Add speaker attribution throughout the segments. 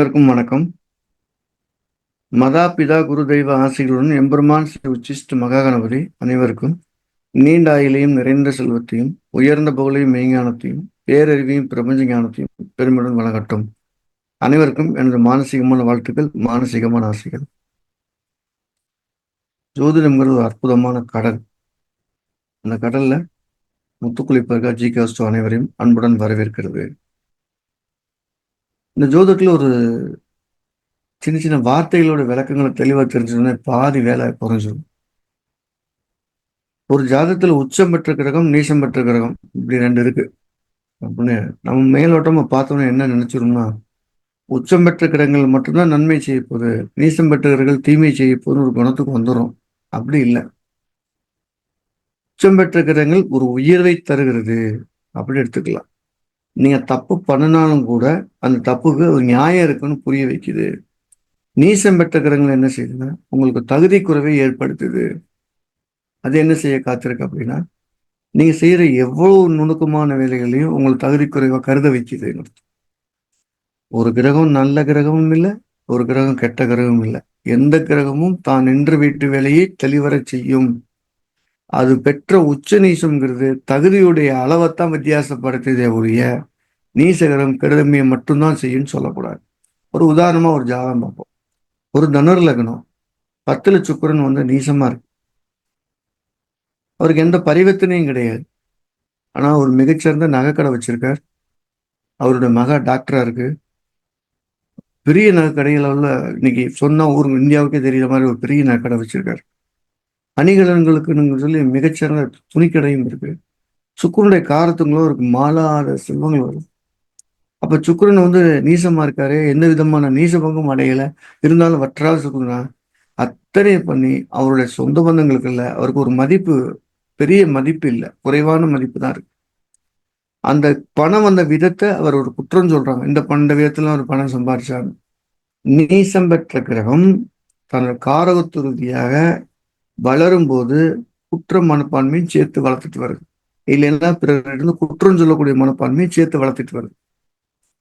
Speaker 1: அனைவருக்கும் வணக்கம். மதா பிதா குரு தெய்வ ஆசைகளுடன் எம்பெருமான் ஸ்ரீ உச்சிஷ்ட மகாகணபதி அனைவருக்கும் நீண்ட ஆயிலையும் நிறைந்த செல்வத்தையும் உயர்ந்த புகழையும் மெய்ஞானத்தையும் பேரறிவையும் பிரபஞ்ச ஞானத்தையும் பெருமையுடன் வழங்கட்டும். அனைவருக்கும் எனது மானசீகமான வாழ்த்துக்கள் மானசீகமான ஆசைகள். ஜோதிடம்ங்கிறது ஒரு அற்புதமான கடல். அந்த கடல்ல முத்துக்குளிப்பதற்காக ஜி காஸ்டோ அனைவரையும் அன்புடன் வரவேற்கிறது. இந்த ஜோதத்தில் ஒரு சின்ன சின்ன வார்த்தைகளோட விளக்கங்களை தெளிவாக தெரிஞ்சதுன்னா பாதி வேலை குறைஞ்சிடும் ஒரு ஜாதகத்தில் உச்சம் பெற்ற கிரகம் நீசம் பெற்ற கிரகம் இப்படி ரெண்டு இருக்கு. அப்படின்னு நம்ம மேலோட்டமாக பார்த்தோம்னா என்ன நினைச்சிரும்னா உச்சம் பெற்ற கிரகங்கள் மட்டும்தான் நன்மை செய்ய போகுது நீசம் பெற்ற கிரகங்கள் தீமை செய்ய போகுதுன்னு ஒரு குணத்துக்கு வந்துடும் அப்படி இல்லை. உச்சம் பெற்ற கிரகங்கள் ஒரு உயர்வை தருகிறது. அப்படி எடுத்துக்கலாம். நீங்க தப்பு பண்ணினாலும் கூட அந்த தப்புக்கு ஒரு நியாயம் இருக்குன்னு புரிய வைக்குது. நீசம் பெற்ற கிரகங்கள் என்ன செய்யுதுன்னா உங்களுக்கு தகுதி குறைவை ஏற்படுத்துது. அது என்ன செய்ய காத்திருக்கு அப்படின்னா நீங்க செய்யற எவ்வளவு நுணுக்கமான வேலைகளையும் உங்களுக்கு தகுதி குறைவாக கருத வைக்குதுன்னு ஒரு கிரகம் நல்ல கிரகமும் இல்லை ஒரு கிரகம் கெட்ட கிரகமும் இல்லை. எந்த கிரகமும் தான் நின்று வீட்டு வேலையை தெளிவர செய்யும். அது பெற்ற உச்ச நீசம்ங்கிறது தகுதியுடைய அளவைத்தான் வித்தியாசப்படுத்துதே ஒழிய நீசகரம் கெடுதமையை மட்டும்தான் செய்யும்னு சொல்லக்கூடாது. ஒரு உதாரணமா ஒரு ஜாதகம் பார்ப்போம். ஒரு தனுர் லக்னம் பத்தில் சுக்கரன் வந்து நீசமா இருக்கு. அவருக்கு எந்த பரிவர்த்தனையும் கிடையாது. ஆனா ஒரு மிகச்சிறந்த நகைக்கடை வச்சிருக்கார். அவருடைய மகா டாக்டரா இருக்கு. பெரிய நகைக்கடைகள் உள்ள இன்னைக்கு சொன்னா ஊர் இந்தியாவுக்கே தெரியுற மாதிரி ஒரு பெரிய நகைக்கடை வச்சிருக்காரு. அணிகலன்களுக்கு சொல்லி மிகச்சிறந்த துணிக்கடையும் இருக்கு. சுக்கரனுடைய காரத்துங்களும் இருக்கு மாலாத செல்வங்கள் வரும். அப்ப சுக்கரன் வந்து நீசமா இருக்காரு. எந்த விதமான நீசபங்கம் அடையல. இருந்தாலும் வற்றாத சுக்குரனா? அத்தனை பண்ணி அவருடைய சொந்த பந்தங்களுக்கு இல்லை. அவருக்கு ஒரு மதிப்பு பெரிய மதிப்பு இல்லை. குறைவான மதிப்பு தான் இருக்கு. அந்த பணம் வந்த விதத்தை அவர் ஒரு குற்றம் சொல்றாங்க. இந்த பண்ட விதத்துல அவர் பணம் சம்பாதிச்சாங்க நீசம் பெற்ற கிரகம் தனது காரகத்துறுதியாக வளரும்போது குற்ற மனப்பான்மையும் சேர்த்து வளர்த்துட்டு வருது. இல்லைன்னா பிறரிடம் குற்றம் சொல்லக்கூடிய மனப்பான்மையும் சேர்த்து வளர்த்துட்டு வருது.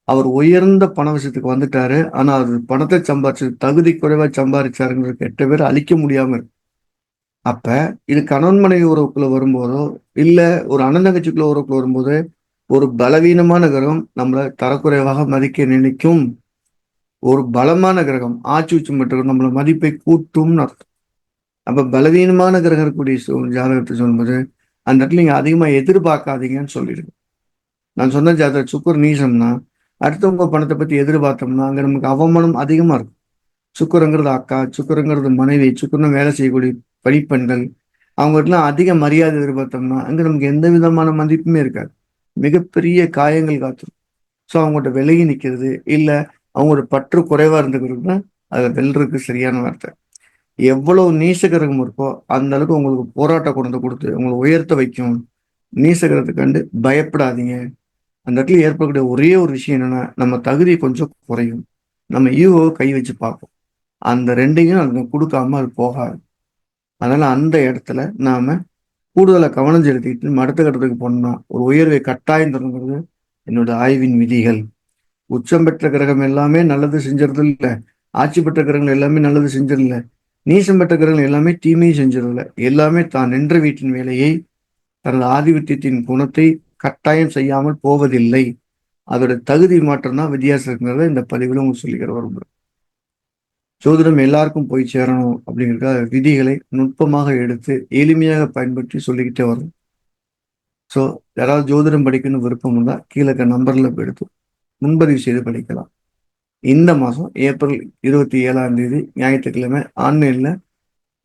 Speaker 1: அவர் உயர்ந்த பண விஷயத்துக்கு வந்துட்டாரு. ஆனா அது பணத்தை சம்பாரிச்சு தகுதி குறைவா சம்பாதிச்சாருங்கிற கெட்ட பேர் அழிக்க முடியாம இருக்கு. அப்ப இது கணவன் மனைவி உறவுக்குள்ள வரும்போதோ இல்ல ஒரு அண்ணந்தங்கச்சிக்குள்ள உறவுக்குள்ள வரும்போது ஒரு பலவீனமான கிரகம் நம்மளை தரக்குறைவாக மதிக்க நினைக்கும். ஒரு பலமான கிரகம் ஆட்சி உச்சம் பெற்ற நம்மளை மதிப்பை கூட்டும்னு அர்த்தம். அப்ப பலவீனமான கிரகம் இருக்கக்கூடிய ஜாதகத்தை சொல்லும்போது அந்த இடத்துல நீங்க அதிகமா எதிர்பார்க்காதீங்கன்னு சொல்லிடுங்க. நான் சொன்ன ஜாதக சுக்கர் நீசம்னா அடுத்தவங்க பணத்தை பத்தி எதிர்பார்த்தோம்னா அங்க நமக்கு அவமானம் அதிகமா இருக்கும். சுக்கரங்கிறது அக்கா சுக்கரங்கிறது மனைவி சுக்கரம் வேலை செய்யக்கூடிய பணிப்பெண்கள் அவங்ககிட்டலாம் அதிக மரியாதை எதிர்பார்த்தோம்னா அங்க நமக்கு எந்த விதமான மதிப்புமே இருக்காது. மிகப்பெரிய காயங்கள் காத்துரும். ஸோ அவங்கள்ட்ட விலகி நிற்கிறது இல்லை அவங்களோட பற்று குறைவா இருந்துக்கிறது தான் அதை வெல்றதுக்கு சரியான வார்த்தை. எவ்வளவு நீசகிரகம் இருக்கோ அந்த அளவுக்கு உங்களுக்கு போராட்டம் கொண்டு வந்து கொடுத்து உங்களை உயர்த்த வைக்கும். நீசகிரகத்தை கண்டு பயப்படாதீங்க. அந்த இடத்துல ஏற்படக்கூடிய ஒரே ஒரு விஷயம் என்னன்னா நம்ம தகுதி கொஞ்சம் குறையும். நம்ம ஈகோவை கை வச்சு பார்ப்போம். அந்த ரெண்டையும் அதுக்கு கொடுக்காம அது போகாது. அதனால அந்த இடத்துல நாம கூடுதலாக கவனம் செலுத்திட்டு நம்ம அடுத்த கட்டத்துக்கு போனோம்னா ஒரு உயர்வை கட்டாயம் தருங்கிறது என்னோட ஆய்வின் விதிகள். உச்சம் பெற்ற கிரகம் எல்லாமே நல்லது செஞ்சது இல்லை ஆட்சி பெற்ற கிரகங்கள் எல்லாமே நல்லது செஞ்சது இல்லை நீசம் எல்லாமே தீமையும் செஞ்சதில்லை எல்லாமே தான் நின்ற வீட்டின் வேலையை தனது ஆதிபத்தியத்தின் குணத்தை கட்டாயம் செய்யாமல் போவதில்லை. அதோட தகுதி மாற்றம் தான் வித்தியாசம் இருக்கிறத இந்த பதிவில் உங்களுக்கு சொல்லிக்கிற விரும்புகிறேன் ஜோதிடம் எல்லாருக்கும் போய் சேரணும் அப்படிங்கிறத விதிகளை நுட்பமாக எடுத்து எளிமையாக பயன்படுத்தி சொல்லிக்கிட்டே வரும் ஸோ யாராவது ஜோதிடம் படிக்கணும்னு விருப்பம் இருந்தால் கீழே நம்பரில் எடுத்து முன்பதிவு செய்து படிக்கலாம். இந்த மாதம் ஏப்ரல் இருபத்தி ஏழாம் தேதி ஞாயிற்றுக்கிழமை ஆன்லைனில்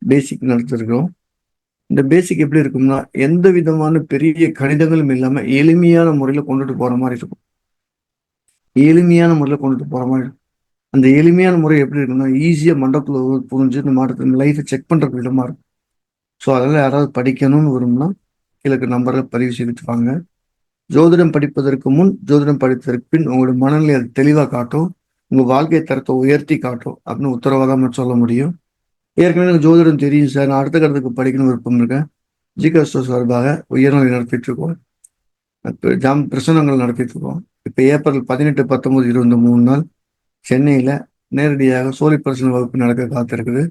Speaker 1: பேசிக் நடத்திருக்கிறோம். இந்த பேசிக் எப்படி இருக்கும்னா எந்த விதமான பெரிய கணிதங்களும் இல்லாமல் எளிமையான முறையில் கொண்டுட்டு போகிற மாதிரி இருக்கும். எளிமையான முறையில் கொண்டுட்டு போகிற மாதிரி இருக்கும். அந்த எளிமையான முறை எப்படி இருக்குன்னா ஈஸியாக மண்டபத்தில் புரிஞ்சு இந்த மாடத்தின் லைஃப்பை செக் பண்ணுறதுக்கு விதமாக இருக்கும். ஸோ அதெல்லாம் யாராவது படிக்கணும்னு விரும்பினா கிழக்கு நம்பரில் பதிவு செய்துட்டு வாங்க. ஜோதிடம் படிப்பதற்கு முன் ஜோதிடம் படித்ததற்கு பின் உங்களோட மனநிலை அது தெளிவாக காட்டும். உங்கள் வாழ்க்கை தரத்தை உயர்த்தி காட்டும் அப்படின்னு உத்தரவாதமாக சொல்ல முடியும். ஏற்கனவே எனக்கு ஜோதிடம் தெரியும் சார். நான் அடுத்த கட்டத்துக்கு படிக்கணும் விருப்பம் இருக்கேன். ஜிகஸ்டோ சார்பாக உயர்நிலை நடத்திட்டு இருக்கோம் ஜாம் பிரசனங்கள் நடத்திட்டு இருக்கோம் இப்போ ஏப்ரல் பதினெட்டு பத்தொன்பது இருபத்தி மூணு நாள் சென்னையில் நேரடியாக சோழி பிரசன வகுப்பு நடக்க காத்திருக்குது.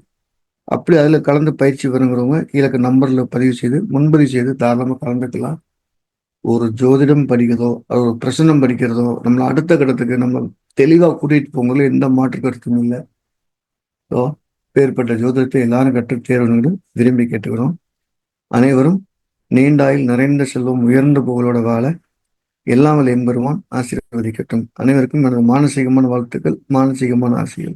Speaker 1: அப்படி அதில் கலந்து பயிற்சி பெறுங்கிறவங்க கீழே நம்பரில் பதிவு செய்து முன்பதிவு செய்து தாராளமாக கலந்துக்கலாம். ஒரு ஜோதிடம் படிக்கிறதோ அது ஒரு பிரசனம் படிக்கிறதோ நம்மளை அடுத்த கட்டத்துக்கு நம்ம தெளிவாக கூட்டிகிட்டு போங்களே எந்த மாற்று கருத்தும் இல்லை. ஸோ பேர்பட்ட ஜோதிடத்தை எல்லாரும் கற்று தேர்வுன்னு விரும்பி கேட்டுக்கிறோம். அனைவரும் நீண்டாயில் நிறைந்த செல்வம் உயர்ந்த புகழோட வாழ எல்லாம் வல்ல எம்பெருமான் ஆசீர்வதிக்கட்டும். அனைவருக்கும் எனது மானசீகமான வாழ்த்துக்கள் மானசீகமான ஆசைகள்.